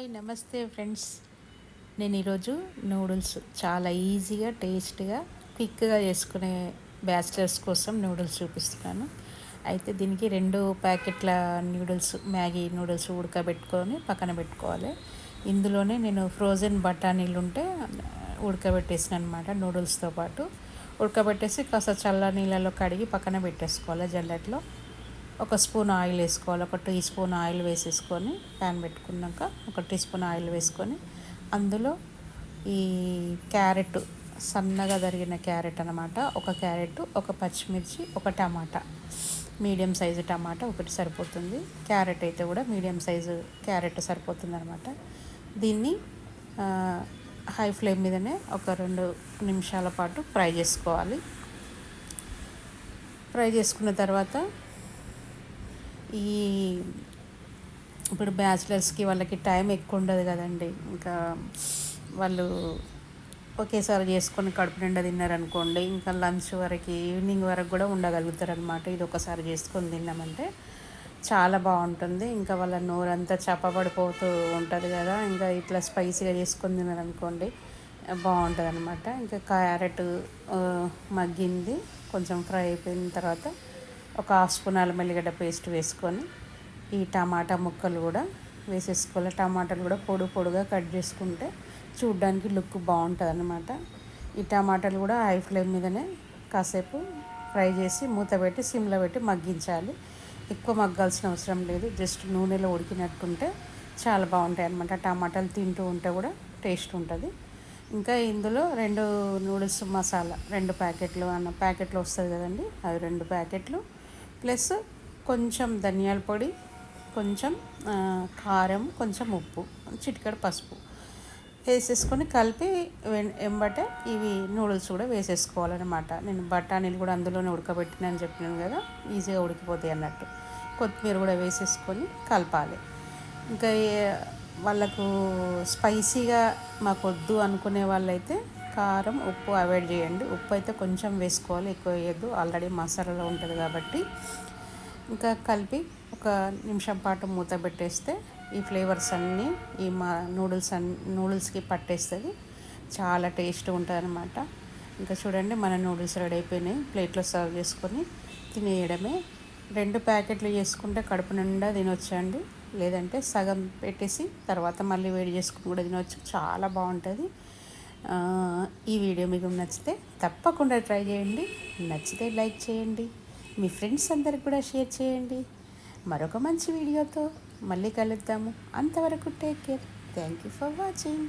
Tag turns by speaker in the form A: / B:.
A: Hi నమస్తే friends. నేను ఈరోజు నూడిల్స్ చాలా ఈజీగా టేస్ట్గా క్విక్గా చేసుకునే బ్యాచిలర్స్ కోసం నూడిల్స్ చూపిస్తున్నాను. అయితే దీనికి రెండు ప్యాకెట్ల నూడిల్స్ మ్యాగీ నూడిల్స్ ఉడకబెట్టుకొని పక్కన పెట్టుకోవాలి. ఇందులోనే నేను ఫ్రోజన్ బఠానీలు ఉంటే ఉడకబెట్టేసిన అనమాట నూడిల్స్తో పాటు. ఉడకబెట్టేసి కాస్త చల్ల నీళ్ళలో కడిగి పక్కన పెట్టేసుకోవాలి జల్లెట్లో. ఒక స్పూన్ ఆయిల్ వేసుకోవాలి. ఒక టీ స్పూన్ ఆయిల్ వేసేసుకొని ప్యాన్ పెట్టుకున్నాక ఒక టీ స్పూన్ ఆయిల్ వేసుకొని అందులో ఈ క్యారెట్ సన్నగా తరిగిన క్యారెట్ అనమాట ఒక క్యారెట్ ఒక పచ్చిమిర్చి ఒక టమాటా. మీడియం సైజు టమాటా ఒకటి సరిపోతుంది. క్యారెట్ అయితే కూడా మీడియం సైజు క్యారెట్ సరిపోతుంది అనమాట దీన్ని హై ఫ్లేమ్ మీదనే ఒక రెండు నిమిషాల పాటు ఫ్రై చేసుకోవాలి. ఫ్రై చేసుకున్న తర్వాత ఈ ఇప్పుడు బ్యాచిలర్స్కి వాళ్ళకి టైం ఎక్కువ ఉండదు కదండి. ఇంకా వాళ్ళు ఒకేసారి చేసుకొని కడుపు నిండా తిన్నారనుకోండి ఇంకా లంచ్ వరకు ఈవినింగ్ వరకు కూడా ఉండగలుగుతారు అనమాట ఇది ఒకసారి చేసుకొని తిన్నామంటే చాలా బాగుంటుంది ఇంకా వాళ్ళ నోరంతా చప్పబడిపోతూ ఉంటుంది కదా ఇంకా ఇట్లా స్పైసీగా చేసుకొని తిన్నారనుకోండి బాగుంటుంది అనమాట ఇంకా క్యారెట్ మగ్గింది కొంచెం ఫ్రై అయిపోయిన తర్వాత ఒక హాఫ్ స్పూన్ అల్లం ఎల్లిగడ్డ పేస్ట్ వేసుకొని ఈ టమాటా ముక్కలు కూడా వేసేసుకోవాలి. టమాటాలు కూడా పొడు పొడుగా కట్ చేసుకుంటే చూడ్డానికి లుక్ బాగుంటుంది అనమాట ఈ టమాటాలు కూడా హై ఫ్లేమ్ మీదనే కాసేపు ఫ్రై చేసి మూత పెట్టి సిమ్లో పెట్టి మగ్గించాలి. ఎక్కువ మగ్గాల్సిన అవసరం లేదు. జస్ట్ నూనెలో ఉడికినట్టుంటే చాలా బాగుంటాయి అనమాట టమాటాలు తింటూ ఉంటే కూడా టేస్ట్ ఉంటుంది. ఇంకా ఇందులో రెండు నూడిల్స్ మసాలా రెండు ప్యాకెట్లు అన్న ప్యాకెట్లు వస్తుంది కదండి అవి రెండు ప్యాకెట్లు. ప్లస్ కొంచెం ధనియాల పొడి కొంచెం కారం కొంచెం ఉప్పు చిటికడ పసుపు వేసేసుకొని కలిపి వెంబట ఇవి నూడిల్స్ కూడా వేసేసుకోవాలన్నమాట. నేను బఠానీలు కూడా అందులోనే ఉడకబెట్టినని చెప్పినాను కదా ఈజీగా ఉడికిపోతాయి అన్నట్టు. కొత్తిమీర కూడా వేసేసుకొని కలపాలి. ఇంకా వాళ్ళకు స్పైసీగా మాకు వద్దు అనుకునే వాళ్ళైతే కారం ఉప్పు అవాయిడ్ చేయండి. ఉప్పు అయితే కొంచెం వేసుకోవాలి ఎక్కువ వేయద్దు. ఆల్రెడీ మసాలాలో ఉంటుంది కాబట్టి. ఇంకా కలిపి ఒక నిమిషం పాటు మూత పెట్టేస్తే ఈ ఫ్లేవర్స్ అన్నీ ఈ మా నూడిల్స్ అన్ని నూడిల్స్కి పట్టేస్తుంది. చాలా టేస్ట్ ఉంటుంది అనమాట ఇంకా చూడండి మన నూడిల్స్ రెడీ అయిపోయినాయి. ప్లేట్లో సర్వ్ చేసుకొని తినేయడమే. రెండు ప్యాకెట్లు చేసుకుంటే కడుపు నిండా తినొచ్చండి. లేదంటే సగం పెట్టేసి తర్వాత మళ్ళీ వేడి చేసుకుని కూడా తినవచ్చు చాలా బాగుంటుంది. ఈ వీడియో మీకు నచ్చితే తప్పకుండా ట్రై చేయండి. నచ్చితే లైక్ చేయండి. మీ ఫ్రెండ్స్ అందరికి కూడా షేర్ చేయండి. మరొక మంచి వీడియోతో మళ్ళీ కలుద్దాము. అంతవరకు take care. Thank you for watching.